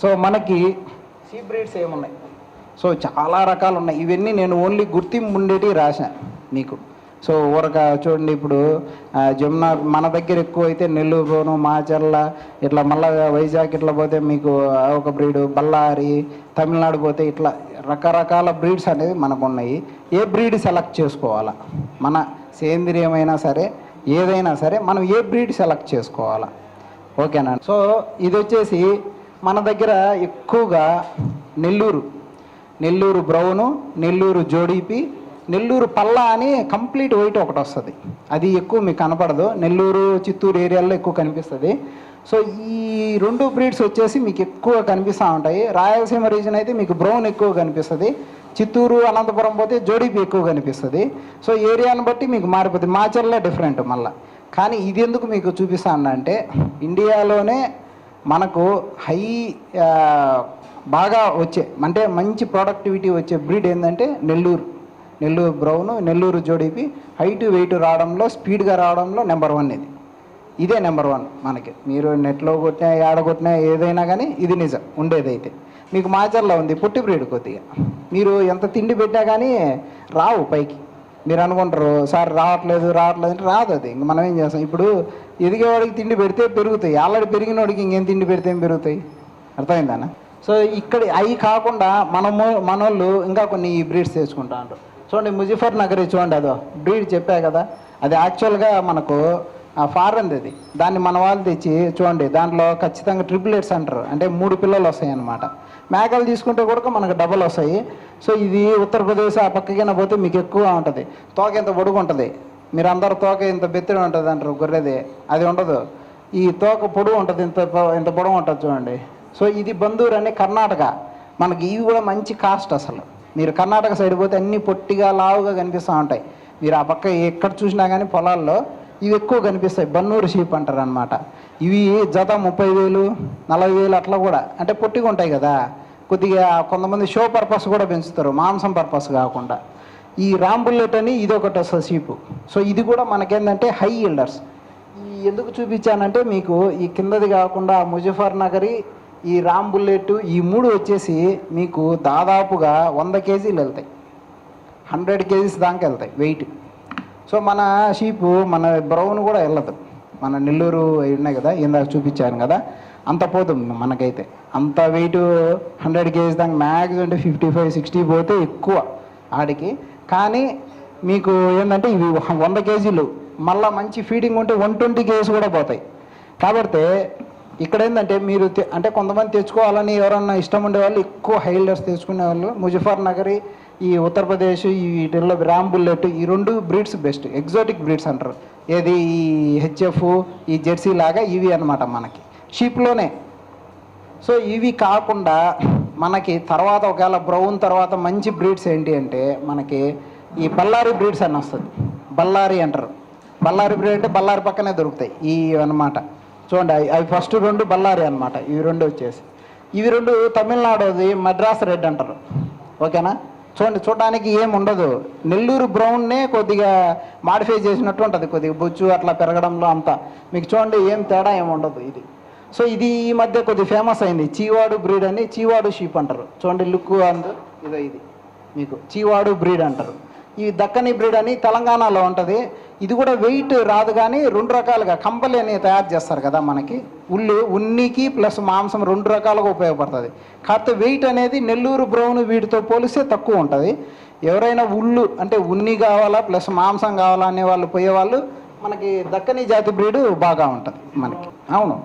So మనకి see breeds ఏమున్నాయి? So చాలా రకాలు ఉన్నాయి ఇవన్నీ నేను ఓన్లీ గుర్తింపు ఉండేటివి రాశాను మీకు సో ఊరక చూడండి ఇప్పుడు జమున మన దగ్గర ఎక్కువ అయితే నెల్లూరును మాచర్ల ఇట్లా మళ్ళా వైజాగ్ ఇట్లా పోతే మీకు ఒక బ్రీడ్ బళ్ళారి తమిళనాడు పోతే ఇట్లా రకరకాల బ్రీడ్స్ అనేవి మనకు ఉన్నాయి ఏ బ్రీడ్ సెలెక్ట్ చేసుకోవాలా? మన సేంద్రియమైనా సరే ఏదైనా సరే మనం ఏ బ్రీడ్ సెలెక్ట్ చేసుకోవాలా? ఓకేనా? సో ఇది వచ్చేసి మన దగ్గర ఎక్కువగా నెల్లూరు. నెల్లూరు బ్రౌను నెల్లూరు జోడీపి నెల్లూరు పల్లా అని కంప్లీట్ వైట్ ఒకటి వస్తుంది. అది ఎక్కువ మీకు కనపడదు. నెల్లూరు చిత్తూరు ఏరియాలో ఎక్కువ కనిపిస్తుంది. సో ఈ రెండు బ్రీడ్స్ వచ్చేసి మీకు ఎక్కువ కనిపిస్తూ ఉంటాయి. రాయలసీమ రీజన్ అయితే మీకు బ్రౌన్ ఎక్కువ కనిపిస్తుంది. చిత్తూరు అనంతపురం పోతే జోడీపీ ఎక్కువ కనిపిస్తుంది. సో ఏరియాను బట్టి మీకు మారిపోతుంది. మాచర్లే డిఫరెంట్ మళ్ళీ. కానీ ఇది ఎందుకు మీకు చూపిస్తా అంటే ఇండియాలోనే మనకు హై బాగా వచ్చే అంటే మంచి ప్రొడక్టివిటీ వచ్చే బ్రీడ్ ఏంటంటే నెల్లూరు. నెల్లూరు బ్రౌను నెల్లూరు జోడిపి హైట్ వెయిట్ రావడంలో స్పీడ్గా రావడంలో నెంబర్ వన్ ఇది. ఇదే నెంబర్ వన్ మనకి. మీరు నెట్లో కొట్టినా ఏడ కొట్టినా ఏదైనా కానీ ఇది నిజం ఉండేదైతే. మీకు మాచర్లో ఉంది పుట్టి బ్రీడ్ కొద్దిగా. మీరు ఎంత తిండి పెట్టా కానీ రావు పైకి. మీరు అనుకుంటారు సార్ రావట్లేదు రావట్లేదు అంటే రాదు అది. ఇంక మనం ఏం చేస్తాం? ఇప్పుడు ఎదిగేవాడికి తిండి పెడితే పెరుగుతాయి. ఆల్రెడీ పెరిగినోడికి ఇంకేం తిండి పెడితే ఏం పెరుగుతాయి? అర్థమైందానా? సో ఇక్కడ అవి కాకుండా మనము మనోళ్ళు ఇంకా కొన్ని బ్రీడ్స్ తెచ్చుకుంటా అంటారు చూడండి ముజఫర్ నగర్ చూడండి అదో. బ్రీడ్ చెప్పా కదా? అది యాక్చువల్గా మనకు ఫారెన్ అది. దాన్ని మన వాళ్ళు తెచ్చి చూడండి దాంట్లో ఖచ్చితంగా ట్రిపులెట్స్ అంటారు. అంటే మూడు పిల్లలు వస్తాయి అన్నమాట మేకలు తీసుకుంటే కూడా మనకు డబల్ వస్తాయి. సో ఇది ఉత్తరప్రదేశ్ ఆ పక్కకైనా పోతే మీకు ఎక్కువ ఉంటుంది. తోక ఎంత పొడుగు ఉంటుంది? మీరు అందరు తోక ఇంత బెత్తిడి ఉంటుంది అంటారు గొర్రెది. అది ఉండదు. ఈ తోక పొడుగు ఉంటుంది ఇంత పొ- ఇంత పొడవు ఉంటుంది చూడండి. సో ఇది బందూరు అని కర్ణాటక. మనకి ఇవి కూడా మంచి కాస్ట్ అసలు. మీరు కర్ణాటక సైడ్ పోతే అన్ని పొట్టిగా లావుగా కనిపిస్తూ ఉంటాయి. మీరు ఆ పక్క ఎక్కడ చూసినా కానీ పొలాల్లో ఇవి ఎక్కువ కనిపిస్తాయి. బన్నూరు షీప్ అంటారు అనమాట ఇవి జత ముప్పై వేలు నలభై వేలు అట్లా కూడా. అంటే పొట్టిగా ఉంటాయి కదా. కొద్దిగా కొంతమంది షో పర్పస్ కూడా పెంచుతారు మాంసం పర్పస్ కాకుండా. ఈ రామ్ బుల్లెట్ అని ఇది ఒకటి వస్తుంది సో ఇది కూడా మనకేంటంటే హై ఈల్డర్స్ ఈ ఎందుకు చూపించానంటే మీకు ఈ కిందది కాకుండా ముజఫర్ నగరి ఈ రామ్ బుల్లెట్ ఈ మూడు వచ్చేసి మీకు దాదాపుగా వంద కేజీలు వెళ్తాయి. హండ్రెడ్ కేజీస్ దాకా వెళ్తాయి వెయిట్ సో మన షీపు మన బ్రౌన్ కూడా వెళ్ళదు. మన నెల్లూరు ఉన్నాయి కదా ఇందాక చూపించాను కదా. అంత పోతుంది మనకైతే. అంత వెయిట్ హండ్రెడ్ కేజీస్ దాకా మ్యాక్స్ అంటే ఫిఫ్టీ ఫైవ్ సిక్స్టీ పోతే ఎక్కువ ఆడికి. కానీ మీకు ఏంటంటే ఇవి వంద కేజీలు. మళ్ళీ మంచి ఫీడింగ్ ఉంటే వన్ ట్వంటీ కేజీస్ కూడా పోతాయి. కాబట్టి ఇక్కడ ఏంటంటే మీరు తె- అంటే కొంతమంది తెచ్చుకోవాలని ఎవరన్నా ఇష్టం ఉండేవాళ్ళు ఎక్కువ హైల్డర్స్ తెచ్చుకునే వాళ్ళు ముజఫర్ నగరి ఈ ఉత్తరప్రదేశ్ ఈ వీటిల్లో రామ్ బుల్లెట్ ఈ రెండు బ్రీడ్స్ బెస్ట్. ఎగ్జాటిక్ బ్రీడ్స్ అంటారు. ఏది ఈ హెచ్ఎఫ్ ఈ జెర్సీ లాగా ఇవి అన్నమాట మనకి. షీప్లోనే సో ఇవి కాకుండా మనకి తర్వాత ఒకవేళ బ్రౌన్ తర్వాత మంచి బ్రీడ్స్ ఏంటి అంటే మనకి ఈ బల్లారి బ్రీడ్స్ అని వస్తుంది. బల్లారి అంటారు. బల్లారి బ్రీడ్ అంటే బల్లారి పక్కనే దొరుకుతాయి. ఈ అన్నమాట. చూడండి అవి ఫస్ట్ రెండు బల్లారి అన్నమాట. ఇవి రెండు వచ్చేసి. ఇవి రెండు తమిళనాడుది మద్రాస్ రెడ్ అంటారు. ఓకేనా? చూడండి చూడడానికి ఏమి ఉండదు. నెల్లూరు బ్రౌన్నే కొద్దిగా మాడిఫై చేసినట్టు ఉంటుంది. కొద్దిగా బొచ్చు అట్లా పెరగడంలో అంతా. మీకు చూడండి ఏం తేడా ఏమి ఉండదు ఇది. సో ఇది ఈ మధ్య కొద్ది ఫేమస్ అయింది. చీవాడు బ్రీడ్ అని చీవాడు షీప్ అంటారు. చూడండి లుక్ అండ్ ఇదో ఇది మీకు. చీవాడు బ్రీడ్ అంటారు. ఈ దక్కని బ్రీడ్ అని తెలంగాణలో ఉంటుంది. ఇది కూడా వెయిట్ రాదు కానీ రెండు రకాలుగా కంపలి అని తయారు చేస్తారు కదా మనకి. ఉల్లు ఉన్నికి ప్లస్ మాంసం రెండు రకాలుగా ఉపయోగపడుతుంది. కాకపోతే వెయిట్ అనేది నెల్లూరు బ్రౌన్ వీటితో పోలిస్తే తక్కువ ఉంటుంది. ఎవరైనా ఉల్లు అంటే ఉన్ని కావాలా ప్లస్ మాంసం కావాలా అనే వాళ్ళు పోయేవాళ్ళు మనకి దక్కని జాతి బ్రీడ్ బాగా ఉంటుంది మనకి. అవును.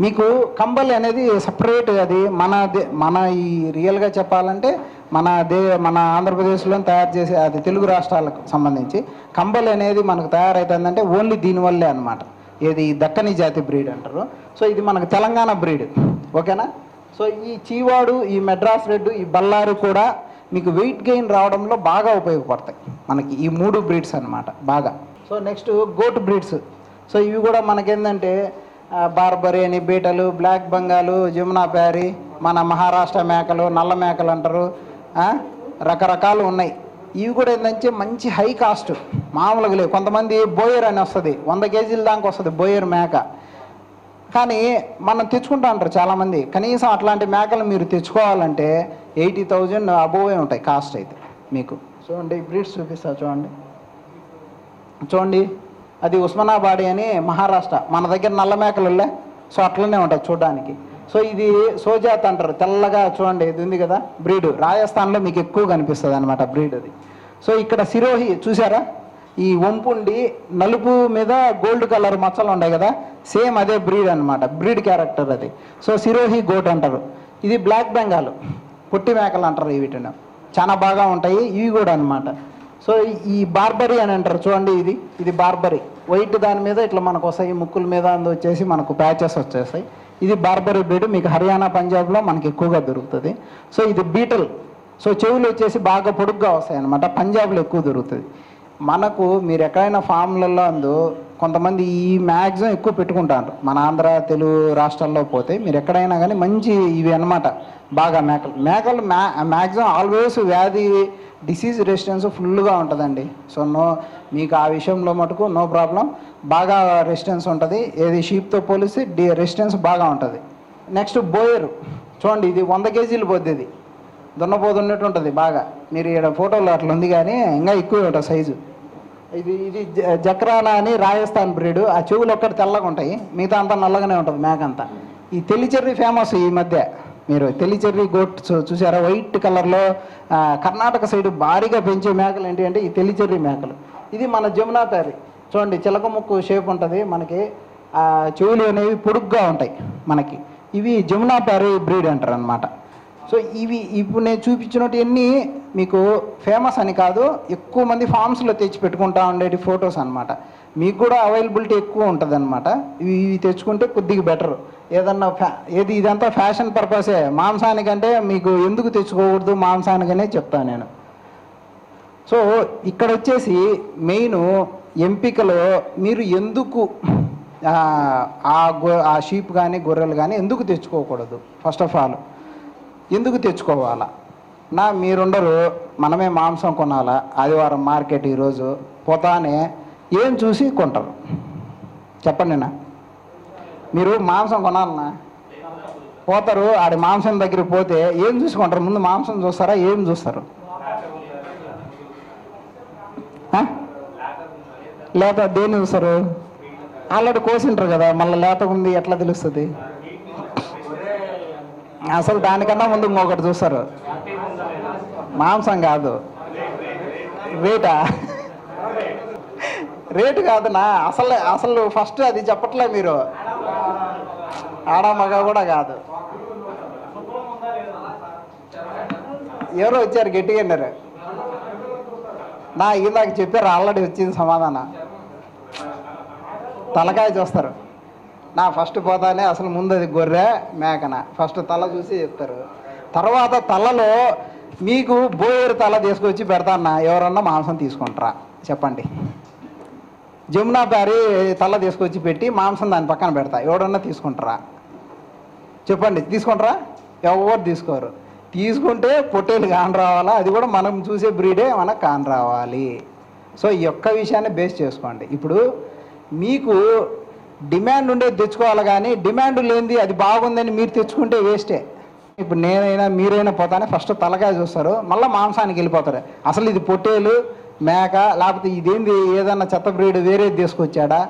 మీకు కంబలి అనేది సపరేట్ అది. మన దే మన ఈ రియల్గా చెప్పాలంటే మన దే మన ఆంధ్రప్రదేశ్లో తయారు చేసే అది తెలుగు రాష్ట్రాలకు సంబంధించి కంబలి అనేది మనకు తయారవుతుందంటే ఓన్లీ దీనివల్లే అనమాట ఏది దక్కని జాతి బ్రీడ్ అంటారు. సో ఇది మనకు తెలంగాణ బ్రీడ్. ఓకేనా? సో ఈ చీవాడు ఈ మెడ్రాస్ రెడ్ ఈ బల్లారు కూడా మీకు వెయిట్ గెయిన్ రావడంలో బాగా ఉపయోగపడతాయి. మనకి ఈ మూడు బ్రీడ్స్ అనమాట బాగా. So next goat breeds so ఇవి కూడా మనకేంటంటే బార్బరీ అని బీటలు బ్లాక్ బెంగాలు జమునా ప్యారీ మన మహారాష్ట్ర మేకలు నల్ల మేకలు అంటారు. రకరకాలు ఉన్నాయి. ఇవి కూడా ఏంటంటే మంచి హై కాస్ట్ మామూలుగా లేవు. కొంతమంది బోయర్ అని వస్తుంది. వంద కేజీల దాకా వస్తుంది బోయర్ మేక. కానీ మనం తెచ్చుకుంటా అంటారు చాలామంది. కనీసం అట్లాంటి మేకలు మీరు తెచ్చుకోవాలంటే ఎయిటీ థౌజండ్ అబోవే ఉంటాయి కాస్ట్ అయితే మీకు. చూడండి బ్రీడ్స్ చూపిస్తా చూడండి. చూడండి. అది ఉస్మానాబాడి అని మహారాష్ట్ర. మన దగ్గర నల్ల మేకలులే. సో అట్లనే ఉంటుంది చూడడానికి. సో ఇది సోజాత్ అంటారు. తెల్లగా చూడండి ఇది ఉంది కదా బ్రీడ్. రాజస్థాన్లో మీకు ఎక్కువ కనిపిస్తుంది అనమాట బ్రీడ్ అది. సో ఇక్కడ సిరోహి చూసారా ఈ వంపుండి నలుపు మీద గోల్డ్ కలర్ మచ్చలు ఉన్నాయి కదా సేమ్ అదే బ్రీడ్ అన్నమాట. బ్రీడ్ క్యారెక్టర్ అది. సో సిరోహి గోట్ అంటారు. ఇది బ్లాక్ బెంగాల్. పొట్టి మేకలు అంటారు వీటిని. చాలా బాగా ఉంటాయి. ఇవి కూడా అనమాట సో ఈ బార్బరీ అని అంటారు. చూడండి ఇది. ఇది బార్బరీ. వైట్ దాని మీద ఇట్లా మనకు వస్తాయి ముక్కుల మీద అందు వచ్చేసి మనకు ప్యాచెస్ వచ్చేస్తాయి. ఇది బార్బరీ బ్రీడ్ మీకు హర్యానా పంజాబ్లో మనకి ఎక్కువగా దొరుకుతుంది. సో ఇది బీటల్ సో చెవులు వచ్చేసి బాగా పొడుగ్గా వస్తాయి అనమాట పంజాబ్లో ఎక్కువ దొరుకుతుంది. మనకు మీరు ఎక్కడైనా ఫామ్లలో అందు కొంతమంది ఈ మ్యాక్సిమం ఎక్కువ పెట్టుకుంటారు. మన ఆంధ్ర తెలుగు రాష్ట్రాల్లో పోతే మీరు ఎక్కడైనా కానీ మంచి ఇవి అన్నమాట. బాగా మేకలు. మేకలు మ్యా మ్యాక్సిమం ఆల్వేస్ వ్యాధి డిసీజ్ రెసిస్టెన్స్ ఫుల్గా ఉంటుందండి. సో నో మీకు ఆ విషయంలో మటుకు నో ప్రాబ్లం. బాగా రెసిస్టెన్స్ ఉంటుంది. ఏది షీప్తో పోలిస్తే డి రెసిస్టెన్స్ బాగా ఉంటుంది. Next Boer. చూడండి ఇది వంద కేజీలు పోద్ది దున్నపోతున్నట్టు ఉంటుంది బాగా. మీరు ఇక్కడ ఫోటోలో అట్లా ఉంది కానీ ఇంకా ఎక్కువ ఉంటుంది సైజు. ఇది ఇది జ- జక్రానా అని రాజస్థాన్ బ్రీడ్. ఆ చెవులు ఒక్కటి తెల్లగా ఉంటాయి. మిగతా అంతా నల్లగానే ఉంటుంది మేక అంతా. ఈ తెల్లిచెర్రి ఫేమస్ ఈ మధ్య. మీరు తెల్లిచెర్రి గోట్ చూ- చూసారా? వైట్ కలర్లో కర్ణాటక సైడ్ భారీగా పెంచే మేకలు ఏంటి అంటే ఈ తెల్లిచెర్రి మేకలు. ఇది మన జమునా తారి. చూడండి చిలక ముక్కు షేప్ ఉంటుంది. మనకి ఆ చెవులు అనేవి పొడుగ్గా ఉంటాయి మనకి. ఇవి జమునా తారి బ్రీడ్ అంటారు అనమాట సో ఇవి ఇప్పుడు నేను చూపించినట్టు ఎన్ని మీకు ఫేమస్ అని కాదు ఎక్కువ మంది ఫామ్స్లో తెచ్చి పెట్టుకుంటా ఉండేటి ఫొటోస్ అనమాట మీకు కూడా అవైలబిలిటీ ఎక్కువ ఉంటుంది అనమాట ఇవి ఇవి తెచ్చుకుంటే కొద్దిగా బెటర్ ఏదన్నా ఫ్యా ఏది ఇదంతా ఫ్యాషన్ పర్పసే మాంసానికంటే మీకు ఎందుకు తెచ్చుకోకూడదు? మాంసానికనే చెప్తాను నేను. సో ఇక్కడ వచ్చేసి మెయిన్ ఎంపికలో మీరు ఎందుకు ఆ, ఆ షీప్ కానీ గొర్రెలు కానీ ఎందుకు తెచ్చుకోకూడదు? ఫస్ట్ ఆఫ్ ఆల్ ఎందుకు తెచ్చుకోవాలా? నా మీరుండరు మనమే మాంసం కొనాలా? ఆదివారం మార్కెట్ ఈరోజు పోతానే ఏం చూసి కొంటారు. చెప్పండి నా మీరు మాంసం కొనాలన్నా? పోతారు ఆడి మాంసం దగ్గరికి పోతే ఏం చూసుకుంటారు ముందు మాంసం చూస్తారా? ఏం చూస్తారు? లేత దేన్ని చూస్తారు? ఆల్రెడీ కోసింటారు కదా మళ్ళీ లేత ఉంది ఎట్లా తెలుస్తుంది? అసలు దానికన్నా ముందు ఇంకొకటి చూస్తారు. మాంసం కాదు. రేటా? రేటు కాదునా అసలు అసలు ఫస్ట్ అది చెప్పట్లే మీరు. ఆడ మగ కూడా కాదు. ఎవరో వచ్చారు గట్టిగా అన్నారు. నా ఇందాక చెప్పారు ఆల్రెడీ వచ్చింది సమాధానం. తలకాయ చూస్తారు. నా ఫస్ట్ పోతానే అసలు ముందు అది గొర్రె మేకన? ఫస్ట్ తల చూసి చెప్తారు. తర్వాత తలలో మీకు బోయేరు తల తీసుకొచ్చి పెడతానా ఎవరన్నా మాంసం తీసుకుంటారా? చెప్పండి. జమునా ప్యారి తల తీసుకొచ్చి పెట్టి మాంసం దాని పక్కన పెడతా ఎవడన్నా తీసుకుంటారా? చెప్పండి తీసుకుంటారా? ఎవరు తీసుకోరు. తీసుకుంటే పొట్టేలు కాని రావాలా? అది కూడా మనం చూసే బ్రీడే మనకు కాని రావాలి. సో ఈ యొక్క విషయాన్ని బేస్ చేసుకోండి. ఇప్పుడు మీకు డిమాండ్ ఉండేది తెచ్చుకోవాలి కానీ డిమాండ్ లేనిది అది బాగుందని మీరు తెచ్చుకుంటే వేస్టే. ఇప్పుడు నేనైనా మీరైనా పోతానే ఫస్ట్ తలకాయ చూస్తారు మళ్ళీ మాంసానికి వెళ్ళిపోతారు. అసలు ఇది పొట్టేలు మేక లేకపోతే ఇదేంది ఏదన్నా చెత్త బ్రీడ్ వేరేది తీసుకొచ్చాడా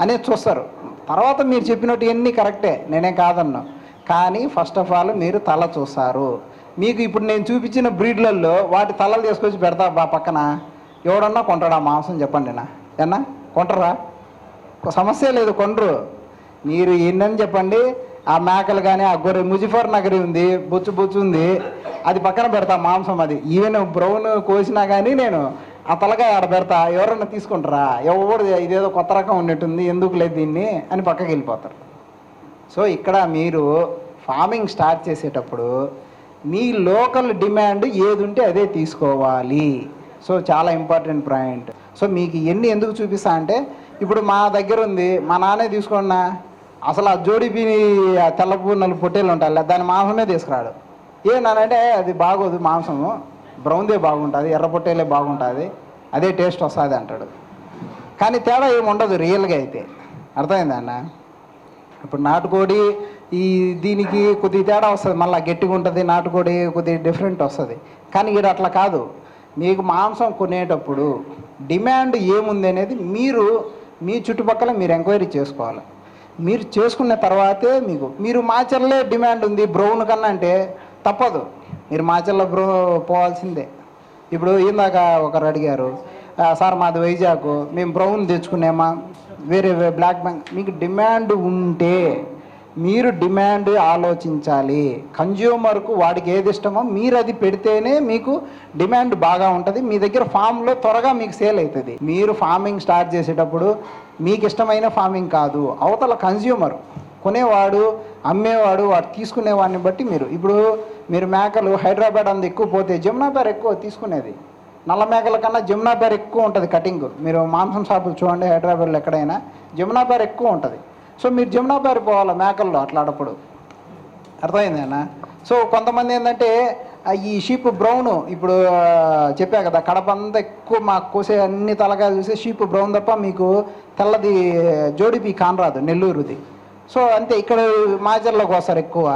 అనేది చూస్తారు. తర్వాత మీరు చెప్పినట్టు ఎన్ని కరెక్టే నేనే కాదన్నా. కానీ ఫస్ట్ ఆఫ్ ఆల్ మీరు తల చూస్తారు. మీకు ఇప్పుడు నేను చూపించిన బ్రీడ్లలో వాటి తలలు తీసుకొచ్చి పెడతా బా పక్కన. ఎవడన్నా కొంటాడా మాంసం చెప్పండి నా. ఏనా కొంటరా సమస్య లేదు కొండ్రు. మీరు ఏంటని చెప్పండి ఆ మేకలు కానీ ఆ గొర్రె ముజిఫర్ నగరి ఉంది బొచ్చు బొచ్చు ఉంది అది పక్కన పెడతా మాంసం అది. ఈవెన్ బ్రౌన్ కోసినా కానీ నేను ఆ తలకాయ ఆడ పెడతా ఎవరన్నా తీసుకుంటారా? ఎవరు ఇదేదో కొత్త రకం ఉన్నట్టుంది ఎందుకు లేదు దీన్ని? అని పక్కకి వెళ్ళిపోతారు. సో ఇక్కడ మీరు ఫార్మింగ్ స్టార్ట్ చేసేటప్పుడు మీ లోకల్ డిమాండ్ ఏది ఉంటే అదే తీసుకోవాలి. సో చాలా ఇంపార్టెంట్ పాయింట్. సో మీకు ఎన్ని ఎందుకు చూపిస్తా అంటే ఇప్పుడు మా దగ్గర ఉంది. మా నాన్నే తీసుకున్నా. అసలు ఆ జోడి బీని తెల్లపు నలుపు పొట్టేలు ఉంటాయి దాని మాంసమే తీసుకురాడు. ఏంటంటే అది బాగోదు మాంసము. బ్రౌన్దే బాగుంటుంది ఎర్ర పొట్టేలే బాగుంటుంది. అదే టేస్ట్ వస్తుంది అంటాడు. కానీ తేడా ఏమి ఉండదు రియల్గా అయితే. అర్థమైందా అన్న? ఇప్పుడు నాటుకోడి ఈ దీనికి కొద్ది తేడా వస్తుంది. మళ్ళీ గట్టిగా ఉంటుంది నాటుకోడి కొద్దిగా డిఫరెంట్ వస్తుంది. కానీ ఇక్కడ అట్లా కాదు. మీకు మాంసం కొనేటప్పుడు డిమాండ్ ఏముంది అనేది మీరు మీ చుట్టుపక్కల మీరు ఎంక్వైరీ చేసుకోవాలి. మీరు చేసుకున్న తర్వాతే మీకు. మీరు మాచర్లే డిమాండ్ ఉంది బ్రౌన్ కన్నా అంటే తప్పదు. మీరు మాచర్ల బ్రో పోవాల్సిందే. ఇప్పుడు ఇందాక ఒకరు అడిగారు సార్ మాది వైజాగ్ మేము బ్రౌన్ తెచ్చుకునేమా వేరే బ్లాక్ బ్యాంక్. మీకు డిమాండ్ ఉంటే మీరు డిమాండ్ ఆలోచించాలి. కన్జ్యూమర్కు వాడికి ఏది ఇష్టమో మీరు అది పెడితేనే మీకు డిమాండ్ బాగా ఉంటుంది. మీ దగ్గర ఫామ్లో త్వరగా మీకు సేల్ అవుతుంది మీరు ఫార్మింగ్ స్టార్ట్ చేసేటప్పుడు మీకు ఇష్టమైన ఫార్మింగ్ కాదు. అవతల కన్జ్యూమర్ కొనేవాడు అమ్మేవాడు వాడు తీసుకునేవాడిని బట్టి మీరు. ఇప్పుడు మీరు మేకలు హైదరాబాద్ అంత ఎక్కువ పోతే జమునా పేర ఎక్కువ తీసుకునేది. నల్ల మేకల కన్నా జమునా పేర ఎక్కువ ఉంటుంది కటింగ్. మీరు మాంసం షాపులు చూడండి హైదరాబాద్లో ఎక్కడైనా జమునా పేర ఎక్కువ ఉంటుంది. సో మీరు జమునా పేర పోవాలి మేకల్లో అట్లాడప్పుడు? అర్థమైందేనా సో కొంతమంది ఏంటంటే ఈ షీప్ బ్రౌన్ ఇప్పుడు చెప్పా కదా కడప అంతా ఎక్కువ మాకు కోసే అన్ని తలకాయలు చూసే షీప్ బ్రౌన్ తప్ప మీకు తెల్లది జోడిపి కానరాదు నెల్లూరుది. సో అంతే ఇక్కడ మాజర్లోకి వస్తారు ఎక్కువ.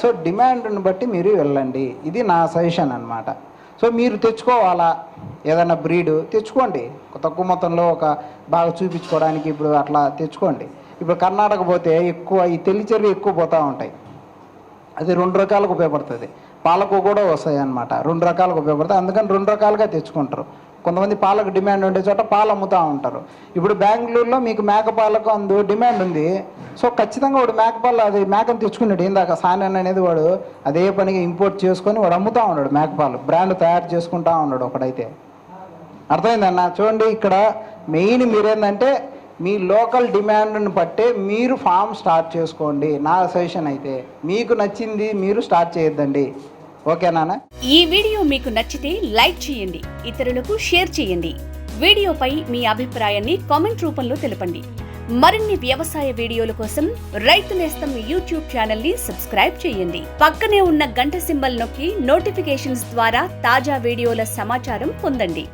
సో డిమాండ్ని బట్టి మీరు వెళ్ళండి. ఇది నా సజెషన్ అన్నమాట. సో మీరు తెచ్చుకోవాలా? ఏదైనా బ్రీడ్ తెచ్చుకోండి. తక్కువ మొత్తంలో ఒక బాగా చూపించుకోవడానికి ఇప్పుడు అట్లా తెచ్చుకోండి. ఇప్పుడు కర్ణాటక పోతే ఎక్కువ ఈ తెల్లిచెర్రి ఎక్కువ పోతూ ఉంటాయి. అది రెండు రకాలకు ఉపయోగపడుతుంది. పాలకు కూడా వస్తాయి అన్నమాట రెండు రకాలకు ఉపయోగపడుతుంది. అందుకని రెండు రకాలుగా తెచ్చుకుంటారు. కొంతమంది పాలకు డిమాండ్ ఉండే చోట పాలు అమ్ముతూ ఉంటారు. ఇప్పుడు బెంగళూరులో మీకు మేక పాలకు అందు డిమాండ్ ఉంది. సో ఖచ్చితంగా వాడు మేకపాలు అది మేకను తెచ్చుకున్నాడు. ఇందాక సానన్ అనేది వాడు అదే పనిగా ఇంపోర్ట్ చేసుకొని వాడు అమ్ముతూ ఉన్నాడు మేకపాలు. బ్రాండ్ తయారు చేసుకుంటా ఉన్నాడు ఒకడైతే. అర్థమైందన్న? చూడండి ఇక్కడ మెయిన్ మీరేందంటే మీ లోకల్ డిమాండ్ను బట్టే మీరు ఫామ్ స్టార్ట్ చేసుకోండి. నా సజెషన్ అయితే మీకు నచ్చింది మీరు స్టార్ట్ చేయొద్దండి. ఓకేనా ఈ వీడియో మీకు నచ్చితే లైక్ చేయండి ఇతరులకు షేర్ చేయండి. వీడియోపై మీ అభిప్రాయాన్ని కామెంట్ రూపంలో తెలపండి. మరిన్ని వ్యవసాయ వీడియోల కోసం రైతు నేస్తం యూట్యూబ్ ఛానల్ని సబ్స్క్రైబ్ చేయండి. పక్కనే ఉన్న గంట సింబల్ నొక్కి నోటిఫికేషన్స్ ద్వారా తాజా వీడియోల సమాచారం పొందండి.